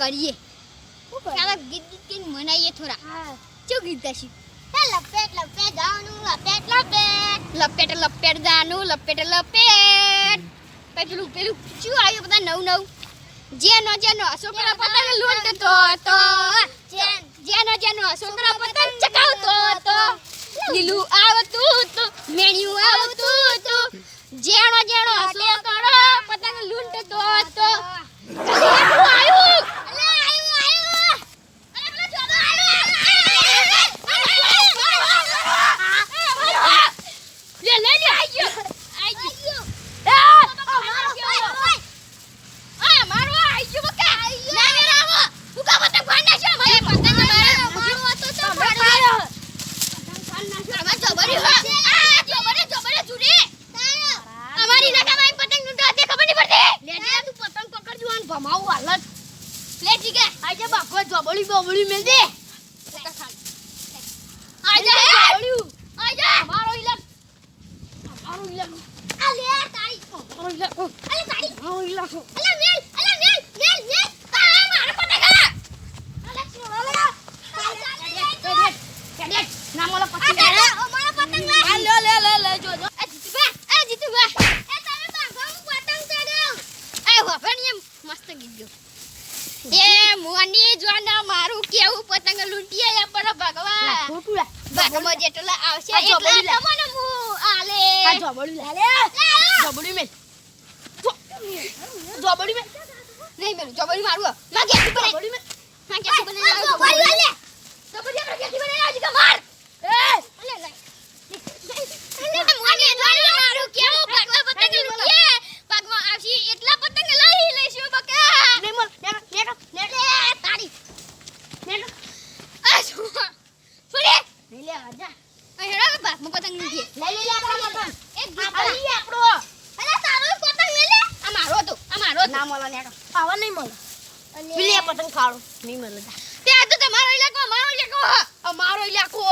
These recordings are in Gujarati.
કરીએ. ચાલો ગીત ગીત કઈ મનાઈએ થોડા. ચો ગીત ગાશી? હે લપેટ લપેટ જાનું લપેટ લપેટ. લપેટ લપેટ જાનું લપેટ લપેટ. પછી પેલું પેલું શું આવ્યું બધા નવું નવું? જેનો જેનો છોકરા પતંગ લૂંટતો હતો. જેનો જેનો છોકરા પતંગ ચકાવતો હતો. લીલું આવતું હતું મેણિયું આવતું હતું. જેનો જેનો છોકરો Volleyball, volume, m'aider. ભગવાન ભાગમાં જેટલા આવશે. એટલા જબડી. તમને હું આલે. આ જબડ્યું લે લે જબડ્યું મેલ જબડ્યું મેલ નહીં મેલું જબરી મારું. માં. ગેસી બને જબડ્યું મેલમાં ગેસી જબરી આલે. જબરી આપણે ગેસી બને લાવ જીકા માર એ અલે લે અલે મોની જોના મારું કેવું ભાગમાં પતંગ લૂંટીએ ભાગમાં આવશે એટલા પતંગ લઈ લઈશું બકા નહીં મલ નેકા નેકા નેકા લે તારી નેકા આ શું ફરે નહીં લે આજા હેડા ભાગમાં પતંગ લૂંટીએ લઈ લે લે આપણો મતન એક આ ગીત પડી આપણો અલે તારો પતંગ લે લે આ મારો હતો આ મારો હતો ના મળે નેકા આવા નહીં મળે. પેલી પતંગ ખાડો. નહીં મળે. જા. તે તમારો ઇલાકો અમારો ઇલાકો અમારો ઇલાકો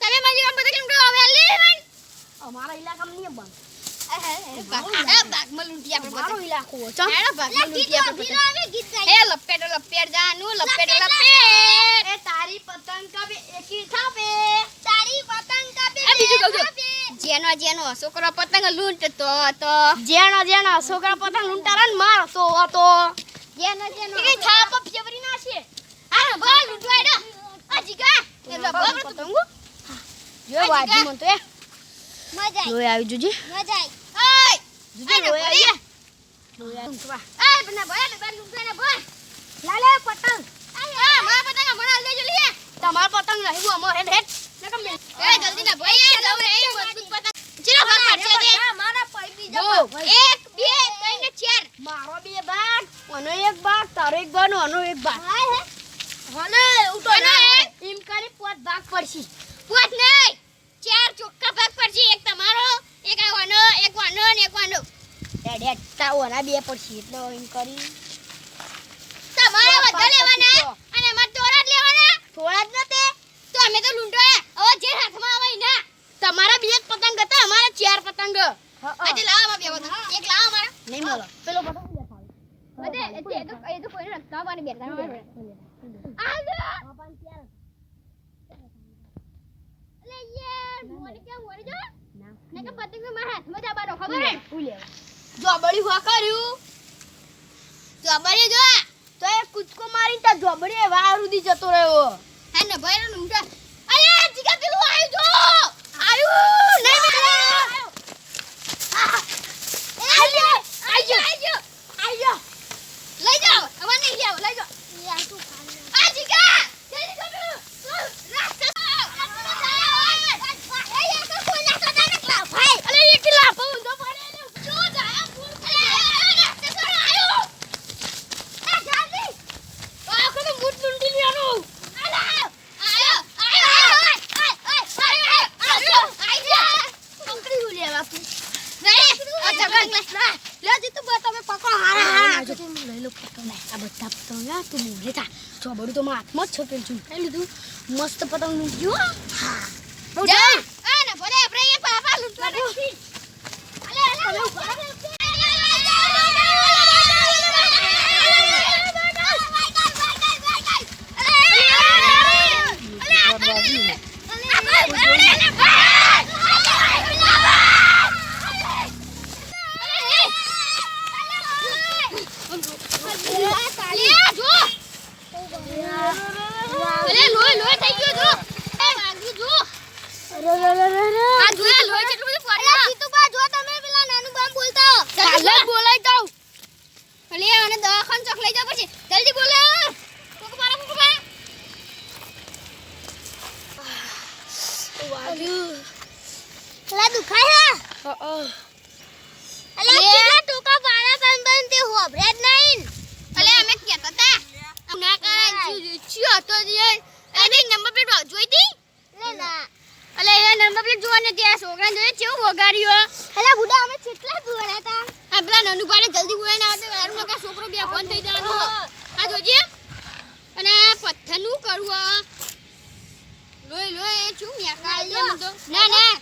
તમે મારી ગામ પતંગ લૂંટો હવે લે અમારા ઇલાકામાં નહીં બંધ. ભાગમાં લૂંટી આપણે અમારો પતંગ જેનો જેનો છોકરો પતંગ લૂંટતો હતો. જેનો જેનો છોકરો પતંગ લૂંટારા ને મારતો હતો. જેનો જેનો કે થાપ ફેવરી ના છે. આ બા લૂંટવાડો આ જીગા એ લપેટ પતંગ જો વાજી મન તો એ. મજા જોઈ આવી જુજી. મજા આઈ જોજે રોય આવી જોઈ આવી આય બના ભાઈ બના લૂંટવાના બોલ લાલે પતંગ. આ મારા પતંગ મને લેજો લે તમાર પતંગ નહીં અમાર હેડ હેડ. નકમ એ જલ્દી ના ભાઈ એ જવું રે મજબૂત પતંગ ચલો ભાગ પાડશે દે મારા ભાઈ બીજો એક બે ત્રણ ને ચાર. મારો બે ભાગ ઓનો એક ભાગ તારો એક ભાગ ઓનો એક ભાગ. હાય હે? ઉતો ઉઠો ના? એમ કરી પોત ભાગ પડશી. પોત નહીં. ચાર ચોખ્ખા ભાગ પડશે. એક તમારો એક આ એક વાનો ને એક વાનો હેડ હેડ તા ઓના બે પડશી. એટલે એમ કરી. તમારા બધા લેવાના. અને અમાર તોરા જ લેવાના. થોડા જ નતે. તો અમે તો લૂંટો હવે જે હાથમાં આવે ના તમારા બે જ પતંગ હતા અમારા ચાર પતંગ. આજે લાવા બે પતંગ. એક લાવા અમારા નહીં મળો. પેલો પતંગ દેખાવ એ તો- એ તો એ તો કોઈને રસ્તા આવવાની બેઠા આ દે લે યાર મોને કે મોને જો? ને. કે પતંગ મારા હાથમાં જ બારો ખબર? હે જોબડી હુઆ કર્યું. જબરી જો તો એ કૂદકો મારી તા જોબડી વાર સુધી જતો રહ્યો. હે ને ભાઈ નું અરે જીગા પેલું આવ્યું જો આવ્યું નહીં મેલે આયો આયો આયો આયો લઈ જાઓ હવે નહીં જાઓ લઈ જાઓ આ જીગા જલ્દી કરો અલે એક લાફો ઊંધો પડે જો જાય ફૂલ અલે રસ્તે પર આવ્યો આ જલ્દી આ કોને મૂઠ લૂંટી લેવાનું આયો આયો આયો આયો આયો આયો પકડી હું લેવા તું નહીં આ જગન લે લે જી તું તમે પકડો હારા હારા જો તું લઈ લો પતંગ આ બધા પતંગ તું મોરે તા જોબડી તો હાથમાં જ છે. પેલું ચૂંટાઈ લીધું. મસ્ત પતંગ લૂંટ્યો હા. જા. આ ને ભલે આપણે એ પાપા લૂંટવા નથી અલે અલે લે, જો. અરે, લોહી, લોહી થઈ ગયું, જો. એ, વાગ્યું, જો. આ જો, આ લોહી કેટલું બધું પડ્યું. ચાલે જ બોલાઈ જાઉં. અલે, આને દવાખાને ચોક લઈ જાવ પછી. જલ્દી બોલો. કોક મારો, કોક મારો. અલે, અમે કહેતા તા. અમને આ કાંઈ ચિયો- ચિયો હતો જે. એને નંબર પ્લેટ જોઈ તી? અલે, એ નંબર પ્લેટ જોવા નથી. આ છોકરાને જોયો કેવું વગાડ્યું. આ પેલા નનુભાઈને જલ્દી બોલાવીને આવતે. હારું નકર છોકરો બેભાન થઈ જવાનું આ જોજે. અને પથ્થરનું કરવું. લોય લોહી, શું મેકાય છે મને તો. ના, ના.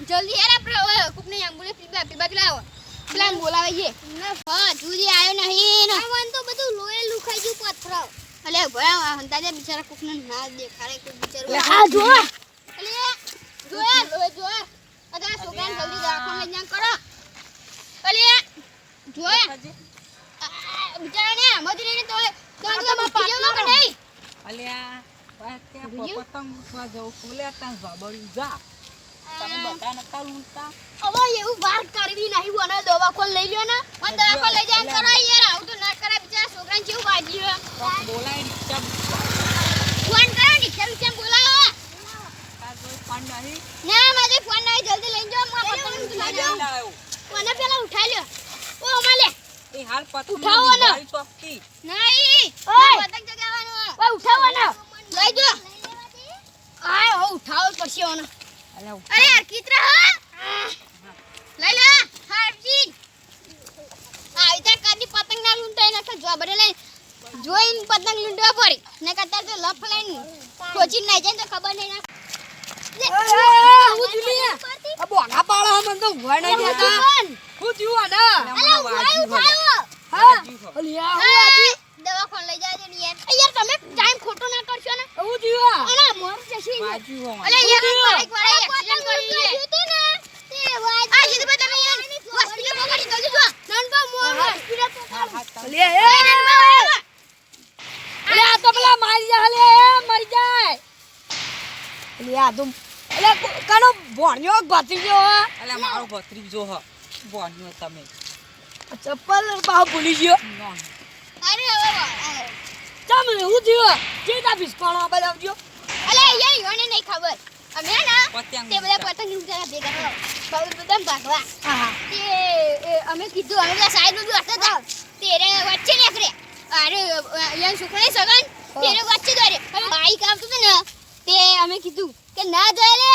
જલ્દી યાર આપણે કોકને એમ્બ્યુલન્સ પીબા પીબા લાવો આવો. પેલા બોલાવે છે હા જુદી આવ્યો નહીં ને. અલે ભયા હંતાજે બિચારા કોકને ના દેખાડે કોઈ બિચારો આ જો અલે જો લોહી જો અગા સોગાન જલ્દી દવાખાને જાન કરો અલે જો બિચારાને મજૂરી ને તો તો તો પાછો કે નહીં અલ્યા વાત પતંગ ઉઠવા જવું? ફૂલે ત્યાં જબડ્યું જા. તમે બધા નતા લૂંટતા હવે એવું વાર કરવી નહીં બને દવાખાને લઈ લ્યો ને મને દવાખાને લઈ જાય કરો યાર આવું તો ના કરાય બિચારા છોકરાને કેવું વાગ્યું બોલાય રિક્ષા ફોન કરો ને કેમ કેમ બોલાવો? ફોન નહીં? ના મારે ફોન નહીં જલ્દી લઈ જાઓ. મને પેલા અમાલે એ હાલ પતંગ ઉઠાવો ને. દિવાળી નહીં. ઓય. પતંગ ચગાવવાનો ઓય ઉઠાવવાનો લઈ જો આય હો ઉઠાવો પછી ઓને. અલે અરે યાર કિતરા હા. લઈ લે હારજી. આ ઇતા કદી પતંગ ના લૂંટાઈ નાખે જો બરે લઈ. જોઈન પતંગ લૂંટવા પડી. ને કતાર તો લફ લઈને કોચિંગ નહીં જાય તો ખબર નહીં ના. આ. બોગા મને તો ઊભા નહીં દેતા હું થયું આના અલા હવે. હા વાગ્યું હું આજી દવાખાને લઈ જાજે ને યાર. યાર તમે ટાઈમ ખોટો ના કરશો ને. હું મોર જશી વાગ્યું અલે યાર બાઈક વાળા એક્સિડન્ટ કરી લે આ જીત બા તમે યાર હોસ્પિટલ પકડી જલ્દી જો નનબા મોર હોસ્પિટલ હા, હા, તમે- અલિયા એ અલે આ તો પેલા મારી જા લે મરી જાય. અલે આ તો અલે કનો ભણ્યો ભાતી ગયો મારો ભત્રીજો હ. ભણ્યો તમે. ચપ્પલ પાવ ભૂલી ગયો. અરે હવે ચમ હું થયું? ચેતા બિસ્કોણો આવજો. અલે યાર યોને નહીં ખબર. અમે ના તે બધા પતંગ લૂંટારા ભેગા થયા. બાબુ બધા ભાગવા? હા હા. તે એ, અમે કીધું અમે બધા સાઈડનું હતા. તા તેરે વચ્ચે નીકળે અરે યાર છોકરાને સગન? તેરે વચ્ચે દોરે હવે બાઈક આવતું હતું ને તે અમે કીધું કે ના જોય લે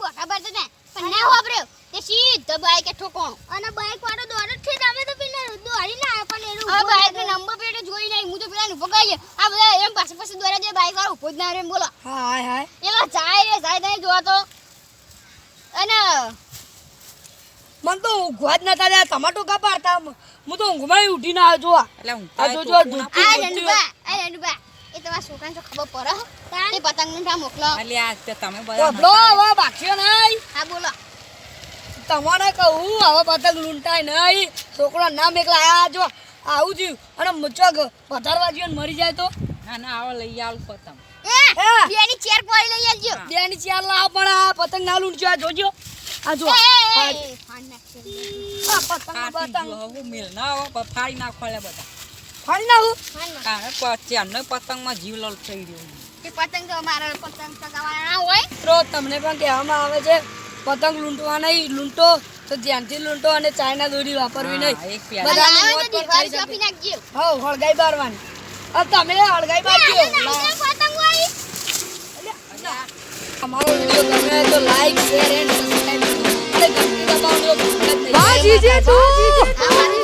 બોકા ભરતો ને પણ ના વાપર્યો તે સીધો બાઈકે ઠોકોણો અને બાઈક વાળો દોડે છે તમે તો પેલા દોડી ના પણ એનો આ બાઈક નંબર પ્લેટ જોઈ નહીં હું તો પેલા ને ગઈ આ બધા એમ પાસે પાસે દોડે છે બાઈક વાળો ઊભો જ ના રે એમ બોલો. હાય હાય. એવા જાય રે જાય નહીં જોવા તો. અને મન તો ઊંઘવા જ નતા દે ટમાટો કાપાડતા હું તો ઊંઘમાં ઉઠીને આવ્યો જોવા. એટલે હું આ જો જો આ રંડુબા આ રંડુબા એ તમારા છોકરાને તો ખબર પડે તે પતંગનું મોકલો. એટલે આ તમે બધા બબલો નતા- નહીં. હા બોલો. તમારે કહું હવે પતંગ લૂંટાય નહીં. છોકરો નામ એકલા આયા જો આવું થયું. અને મચક પથારવા જ્યો ને મરી જાય તો. ના ના આવો લઈ આવ પતંગ. બેની ચેર પડી લઈ આવજો બેની ચેર લાવ પણ આ પતંગ ના લૂંટજો આ જોજો. આ જો. આ. આ પતંગ પતંગ. જો મિલ ના પ- ફાડી નાખો લે બધા. ફાડી નાખું. કારણ કે પતંગમાં જીવ લલ થઈ રહ્યો તે પતંગ તો મારા પતંગ ચગાવવાના હોય. મિત્રો તમને પણ કહેવામાં આવે છે પતંગ લૂંટવા નહીં લૂંટો તો ધ્યાનથી લૂંટો અને ચાઇના દોરી વાપરવી નહીં. હા, બધાને મોત પર થઈ શકે. ચોપી હળગાઈ બારવાની. આ તમે હળગાઈ બારજો. પતંગ વાળી. અમારો વિડિયો ગમે તો લાઈક શેર એન્ડ સબસ્ક્રાઇબ કરો. અને ઘંટી દબાવવાનું તો! ભૂલતા જ નહીં.